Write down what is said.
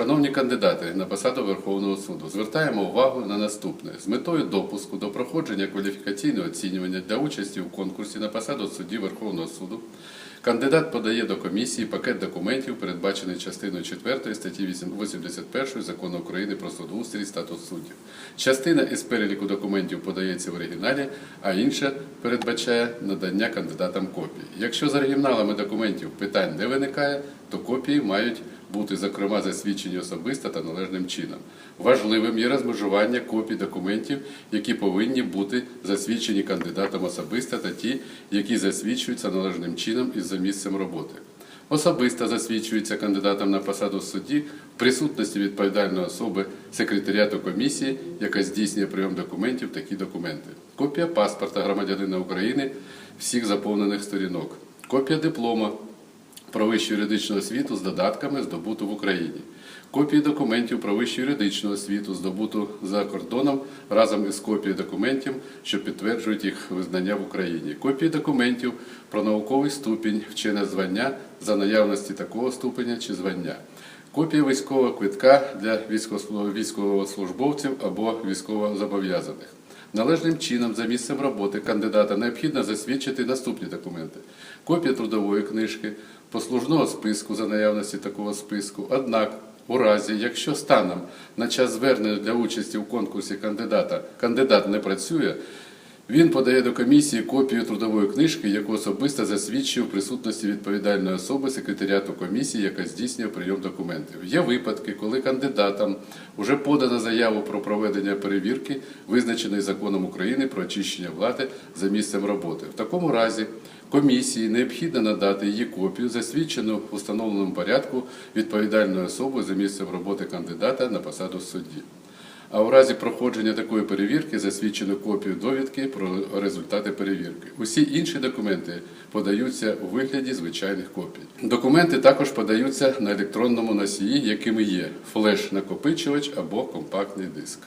Шановні кандидати на посаду Верховного суду, звертаємо увагу на наступне з метою допуску до проходження кваліфікаційного оцінювання для участі у конкурсі на посаду судді Верховного суду. Кандидат подає до комісії пакет документів, передбачений частиною 4 статті 81 Закону України про судоустрій статус суддів. Частина із переліку документів подається в оригіналі, а інша передбачає надання кандидатам копій. Якщо з оригіналами документів питань не виникає, то копії мають бути, зокрема, засвідчені особисто та належним чином. Важливим є розмежування копій документів, які повинні бути засвідчені кандидатом особисто, та ті, які засвідчуються належним чином із за місцем роботи. Особисто засвідчується кандидатом на посаду судді в присутності відповідальної особи секретаріату комісії, яка здійснює прийом документів, такі документи. Копія паспорта громадянина України всіх заповнених сторінок, копія диплома про вищу юридичну освіту з додатками здобуту в Україні, копії документів про вищу юридичну освіту, здобуту за кордоном разом із копією документів, що підтверджують їх визнання в Україні, копії документів про науковий ступінь, вчене звання за наявності такого ступеня чи звання. Копія військового квитка для військовослу- військовослужбовців або військовозобов'язаних. Належним чином за місцем роботи кандидата необхідно засвідчити наступні документи: копія трудової книжки, послужного списку за наявності такого списку. Однак, у разі, якщо станом на час звернення для участі у конкурсі кандидата кандидат не працює, він подає до комісії копію трудової книжки, яку особисто засвідчив в присутності відповідальної особи секретаріату комісії, яка здійснює прийом документів. Є випадки, коли кандидатам вже подано заяву про проведення перевірки, визначеної законом України про очищення влади за місцем роботи. В такому разі комісії необхідно надати її копію, засвідчену в установленому порядку відповідальною особою за місцем роботи кандидата на посаду судді. А у разі проходження такої перевірки засвідчено копію довідки про результати перевірки. Усі інші документи подаються у вигляді звичайних копій. Документи також подаються на електронному носії, якими є флеш-накопичувач або компактний диск.